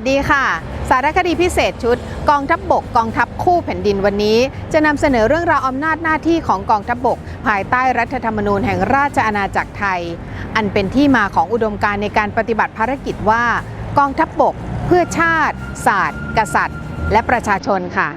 วัสดีค่ะ สารคดีพิเศษชุด กองทัพบบกกองทัพคู่แผ่นดินวันนี้ จะนำเสนอเรื่องราวอำนาจหน้าที่ของกองทัพบบก ภายใต้รัฐธรรมนูญแห่งราชอาณาจักรไทย อันเป็นที่มาของอุดมการณ์ในการปฏิบัติภารกิจว่า กองทัพบบก เพื่อชาติ ศาสตร์ กษัตริย์ และประชาชนค่ะ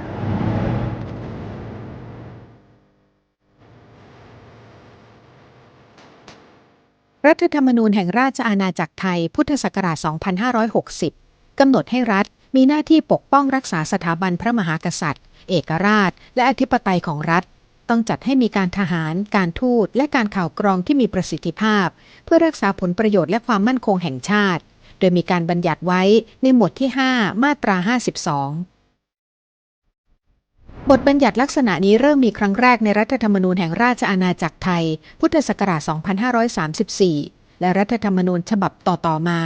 รัฐธรรมนูญแห่งราชอาณาจักรไทย พุทธศักราช 2560 กำหนดให้รัฐมีหน้าที่ปกป้องรักษาสถาบันพระมหากษัตริย์ เอกราช และอธิปไตยของรัฐ ต้องจัดให้มีการทหาร การทูต และการข่าวกรองที่มีประสิทธิภาพ เพื่อรักษาผลประโยชน์และความมั่นคงแห่งชาติ โดยมีการบัญญัติไว้ในหมวดที่ 5 มาตรา 52บทบัญญัติลักษณะนี้เริ่มมีครั้งแรกในรัฐธรรมนูญแห่งราชอาณาจักรไทย พุทธศักราช 2534 และรัฐธรรมนูญฉบับต่อ ๆ มา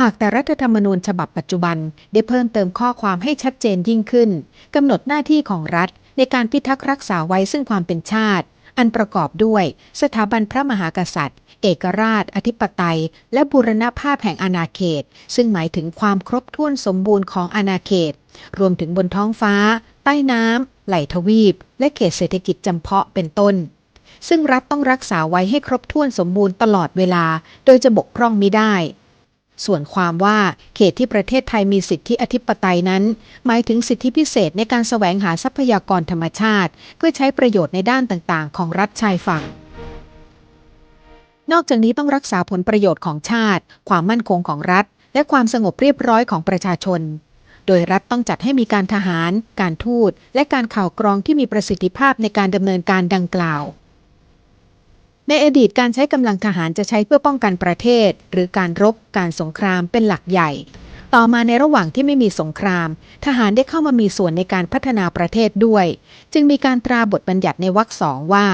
หากแต่รัฐธรรมนูญฉบับปัจจุบันได้เพิ่มเติมข้อความให้ชัดเจนยิ่งขึ้นกำหนดหน้าที่ของรัฐ ในการพิทักษ์รักษาไว้ซึ่งความเป็นชาติ อันประกอบด้วย สถาบันพระมหากษัตริย์ เอกราช อธิปไตย และบูรณภาพแห่งอาณาเขต ซึ่งหมายถึงความครบถ้วนสมบูรณ์ของอาณาเขต รวมถึงบนท้องฟ้า ใต้น้ำไหลทวีป และเขตเศรษฐกิจจำเพาะเป็นต้นซึ่งรัฐต้องรักษาไว้ให้ครบถ้วนสมบูรณ์ตลอดเวลา โดยจะบกพร่องมิได้ ส่วนความว่าเขตที่ประเทศไทยมีสิทธิอธิปไตยนั้น หมายถึงสิทธิพิเศษในการแสวงหาทรัพยากรธรรมชาติ เพื่อใช้ประโยชน์ในด้านต่างๆ ของรัฐชายฝั่ง นอกจากนี้ต้องรักษาผลประโยชน์ของชาติ ความมั่นคงของรัฐ และความสงบเรียบร้อยของประชาชน โดยรัฐต้องจัดให้มีการทหาร การทูต และการข่าวกรองที่มีประสิทธิภาพในการดำเนินการดังกล่าว ในอดีตการใช้กำลังทหารจะใช้เพื่อป้องกันประเทศ หรือการรบการสงครามเป็นหลักใหญ่ ต่อมาในระหว่างที่ไม่มีสงคราม ทหารได้เข้ามามีส่วนในการพัฒนาประเทศด้วย จึงมีการตราบทบัญญัติในวรรคสองว่า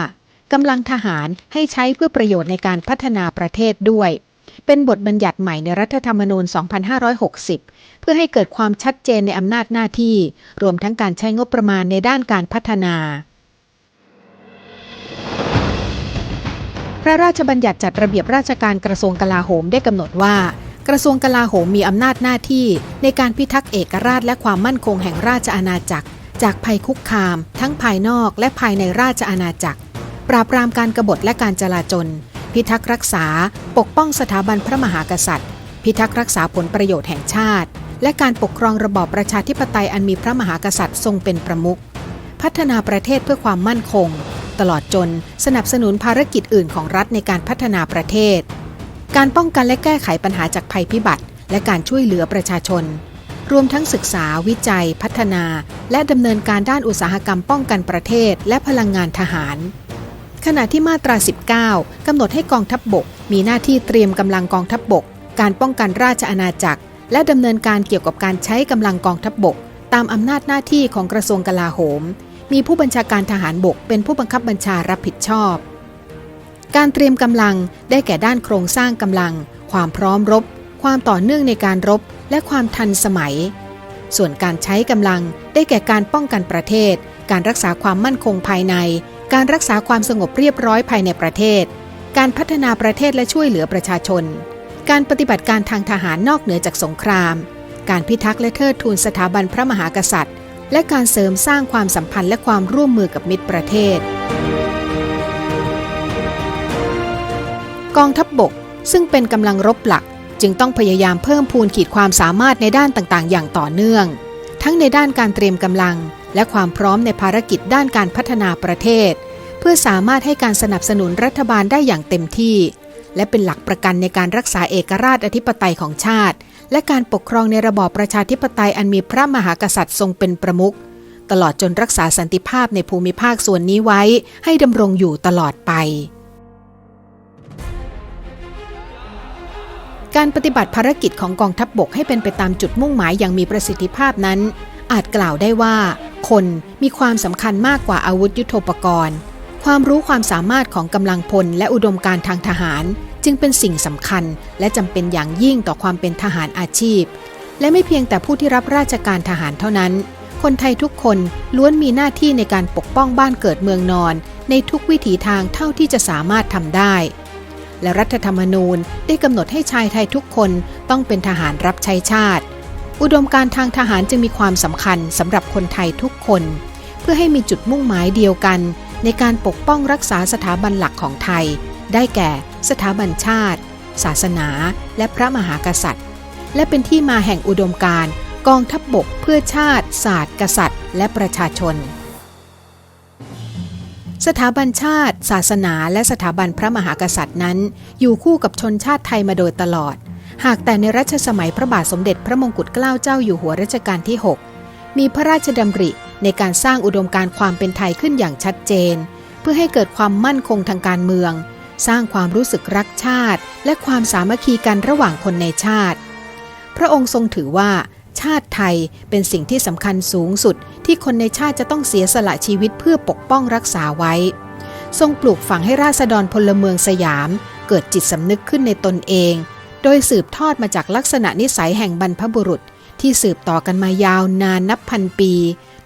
กำลังทหารให้ใช้เพื่อประโยชน์ในการพัฒนาประเทศด้วย เป็นบทบัญญัติใหม่ในรัฐธรรมนูญ 2560 เพื่อให้เกิดความชัดเจนในอำนาจหน้าที่ รวมทั้งการใช้งบประมาณในด้านการพัฒนา พระราชบัญญัติจัดระเบียบราชการกระทรวงกลาโหมได้กำหนดว่า กระทรวงกลาโหมมีอำนาจหน้าที่ ในการพิทักษ์เอกราชและความมั่นคงแห่งราชอาณาจักร จากภัยคุกคาม ทั้งภายนอกและภายในราชอาณาจักร ปราบปรามการกบฏและการจลาจลพิทักษ์รักษา ปกป้องสถาบันพระมหากษัตริย์ พิทักษ์รักษาผลประโยชน์แห่งชาติ และการปกครองระบอบประชาธิปไตยอันมีพระมหากษัตริย์ทรงเป็นประมุขพัฒนาประเทศเพื่อความมั่นคง ตลอดจนสนับสนุนภารกิจอื่นของรัฐในการพัฒนาประเทศ การป้องกันและแก้ไขปัญหาจากภัยพิบัติ และการช่วยเหลือประชาชน รวมทั้งศึกษาวิจัย พัฒนา และดำเนินการด้านอุตสาหกรรมป้องกันประเทศ และพลังงานทหาร ขณะที่มาตรา 19 กำหนดให้กองทัพบบก มีหน้าที่เตรียมกำลังกองทัพบบก การป้องกันราชอาณาจักร และดำเนินการเกี่ยวกับการใช้กำลังกองทัพบบก ตามอำนาจหน้าที่ของกระทรวงกลาโหม มีผู้บัญชาการทหารบกเป็นผู้บังคับบัญชารับผิดชอบ การเตรียมกำลังได้แก่ด้านโครงสร้างกำลัง ความพร้อมรบ ความต่อเนื่องในการรบ และความทันสมัย ส่วนการใช้กำลังได้แก่การป้องกันประเทศ การรักษาความมั่นคงภายใน การรักษาความสงบเรียบร้อยภายในประเทศ การพัฒนาประเทศและช่วยเหลือประชาชน การปฏิบัติการทางทหารนอกเหนือจากสงคราม การพิทักษ์และเทิดทูนสถาบันพระมหากษัตริย์ และการเสริมสร้างความสัมพันธ์และความร่วมมือกับมิตรประเทศ กองทัพบบกซึ่งเป็นกำลังรบหลัก จึงต้องพยายามเพิ่มพูนขีดความสามารถในด้านต่างๆ อย่างต่อเนื่อง ทั้งในด้านการเตรียมกำลัง และความพร้อมในภารกิจด้านการพัฒนาประเทศ เพื่อสามารถให้การสนับสนุนรัฐบาลได้อย่างเต็มที่ และเป็นหลักประกันในการรักษาเอกราชอธิปไตยของชาติ และการปกครองในระบอบประชาธิปไตยอันมีพระมหากษัตริย์ทรงเป็นประมุขตลอดจนรักษาสันติภาพในภูมิภาคส่วนนี้ไว้ให้ดำรงอยู่ตลอดไป การปฏิบัติภารกิจของกองทัพบบกให้เป็นไปตามจุดมุ่งหมายอย่างมีประสิทธิภาพนั้น อาจกล่าวได้ว่า คนมีความสำคัญมากกว่าอาวุธยุโทโธปกรณ์ ความรู้ความสามารถของกำลังพลและอุดมการทางทหาร จึงเป็นสิ่งสำคัญและจำเป็นอย่างยิ่งต่อความเป็นทหารอาชีพ และไม่เพียงแต่ผู้ที่รับราชการทหารเท่านั้น คนไทยทุกคนล้วนมีหน้าที่ในการปกป้องบ้านเกิดเมืองนอน ในทุกวิถีทางเท่าที่จะสามารถทำได้ และรัฐธรรมนูญได้กำหนดให้ชายไทยทุกคนต้องเป็นทหารรับใช้ชาติ อุดมการทางทหารจึงมีความสำคัญสำหรับคนไทยทุกคน เพื่อให้มีจุดมุ่งหมายเดียวกัน ในการปกป้องรักษาสถาบันหลักของไทย ได้แก่สถาบันชาติ ศาสนา และพระมหากษัตริย์ และเป็นที่มาแห่งอุดมการกองทัพบบกเพื่อชาติ ศาสตร์ กษัตริย์ และประชาชน สถาบันชาติ ศาสนาและสถาบันพระมหากษัตริย์นั้น อยู่คู่กับชนชาติไทยมาโดยตลอด หากแต่ในรัชสมัยพระบาทสมเด็จพระมงกุฎเกล้าเจ้าอยู่หัวรัชกาลที่ 6 มีพระราชดำริในการสร้างอุดมการความเป็นไทยขึ้นอย่างชัดเจน เพื่อให้เกิดความมั่นคงทางการเมือง สร้างความรู้สึกรักชาติ และความสามัคคีกันระหว่างคนในชาติ พระองค์ทรงถือว่า ชาติไทยเป็นสิ่งที่สำคัญสูงสุด ที่คนในชาติจะต้องเสียสละชีวิตเพื่อปกป้องรักษาไว้ ทรงปลูกฝังให้ราษฎรพลเมืองสยาม เกิดจิตสำนึกขึ้นในตนเอง โดยสืบทอดมาจากลักษณะนิสัยแห่งบรรพบุรุษ ที่สืบต่อกันมายาวนานนับพันปี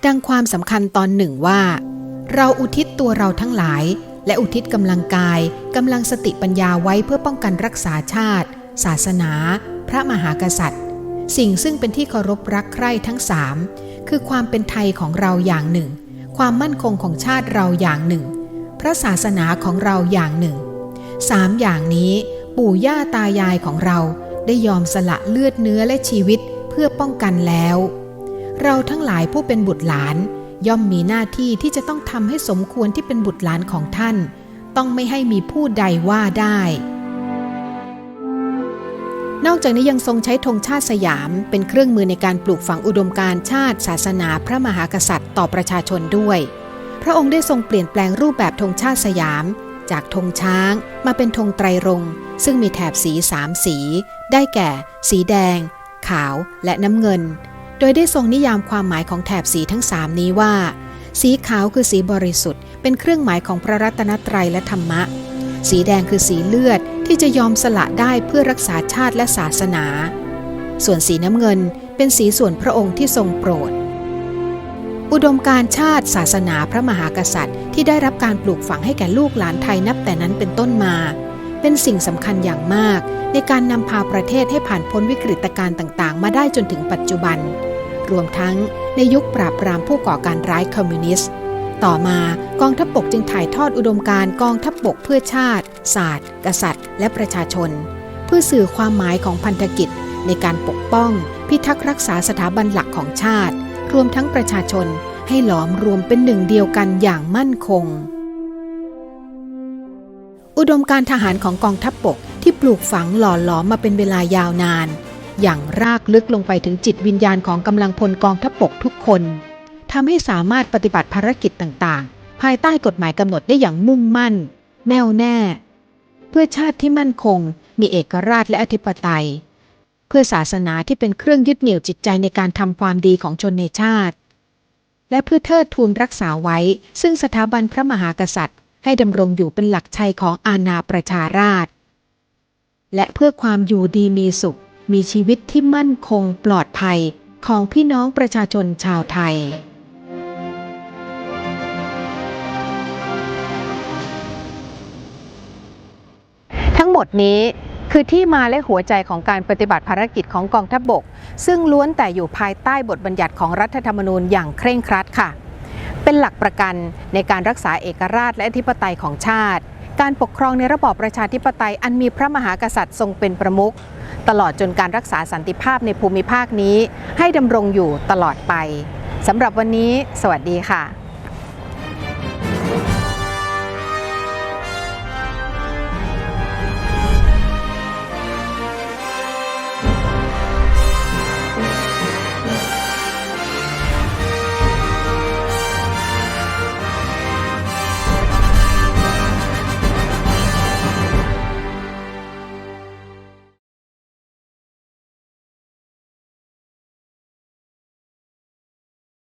ดังความสำคัญตอนหนึ่งว่า เราอุทิศตัวเราทั้งหลาย และอุทิศกำลังกายกำลังสติปัญญาไว้เพื่อป้องกันรักษาชาติ ศาสนา พระมหากษัตริย์ สิ่งซึ่งเป็นที่เคารพรักใคร่ทั้งสามคือความเป็นไทยของเราอย่างหนึ่ง ความมั่นคงของชาติเราอย่างหนึ่ง พระศาสนาของเราอย่างหนึ่งสามอย่างนี้ ปู่ย่าตายายของเราได้ยอมสละเลือดเนื้อและชีวิตเพื่อป้องกันแล้ว เราทั้งหลายผู้เป็นบุตรหลาน ย่อมมีหน้าที่ที่จะต้องทำให้สมควรที่เป็นบุตรหลานของท่าน ต้องไม่ให้มีผู้ใดว่าได้ นอกจากนี้ยังทรงใช้ธงชาติสยาม เป็นเครื่องมือในการปลูกฝังอุดมการณ์ชาติ ศาสนาพระมหากษัตริย์ต่อประชาชนด้วย พระองค์ได้ทรงเปลี่ยนแปลงรูปแบบธงชาติสยาม จากธงช้างมาเป็นธงไตรรงค์ซึ่งมีแถบสีสามสี ได้แก่ สีแดง ขาวและน้ำเงิน โดยได้ทรงนิยามความหมายของแถบสีทั้งสามนี้ว่า สีขาวคือสีบริสุทธิ์ เป็นเครื่องหมายของพระรัตนตรัยและธรรมะ สีแดงคือสีเลือดที่จะยอมสละได้เพื่อรักษาชาติและศาสนา ส่วนสีน้ำเงินเป็นสีส่วนพระองค์ที่ทรงโปรด อุดมการชาติศาสนาพระมหากษัตริย์ ที่ได้รับการปลูกฝังให้แก่ลูกหลานไทยนับแต่นั้นเป็นต้นมา เป็นสิ่งสำคัญอย่างมากในการนำพาประเทศให้ผ่านพ้นวิกฤตการณ์ต่าง ๆ มาได้จนถึงปัจจุบัน รวมทั้งในยุคปราบปรามผู้ก่อการร้ายคอมมิวนิสต์ ต่อมากองทัพบบกจึงถ่ายทอดอุดมการณ์กองทัพบบกเพื่อชาติ ศาสตร์ กษัตริย์ และประชาชน เพื่อสื่อความหมายของพันธกิจ ในการปกป้อง พิทักษ์รักษาสถาบันหลักของชาติ รวมทั้งประชาชนให้หลอมรวมเป็นหนึ่งเดียวกันอย่างมั่นคง อุดมการทหารของกองทัพบบกที่ปลูกฝังหล่อหลอมมาเป็นเวลายาวนาน อย่างรากลึกลงไปถึงจิตวิญญาณของกำลังพลกองทัพบกทุกคนทำให้สามารถปฏิบัติภารกิจต่างๆ ภายใต้กฎหมายกำหนดได้อย่างมุ่งมั่น แน่วแน่ เพื่อชาติที่มั่นคง มีเอกราชและอธิปไตย เพื่อศาสนาที่เป็นเครื่องยึดเหนี่ยวจิตใจในการทำความดีของชนในชาติ และเพื่อเทิดทูนรักษาไว้ ซึ่งสถาบันพระมหากษัตริย์ ให้ดำรงอยู่เป็นหลักชัยของอาณาประชาราษฎร์และเพื่อความอยู่ดีมีสุข มีชีวิตที่มั่นคงปลอดภัยของพี่น้องประชาชนชาวไทย ทั้งหมดนี้คือที่มาและหัวใจของการปฏิบัติภารกิจของกองทัพบบก ซึ่งล้วนแต่อยู่ภายใต้บทบัญญัติของรัฐธรรมนูญอย่างเคร่งครัดค่ะ เป็นหลักประกันในการรักษาเอกราชและอธิปไตยของชาติ การปกครองในระบอบประชาธิปไตยอันมีพระมหากษัตริย์ทรงเป็นประมุขตลอดจนการรักษาสันติภาพในภูมิภาคนี้ ให้ดำรงอยู่ตลอดไปสำหรับวันนี้ สวัสดีค่ะ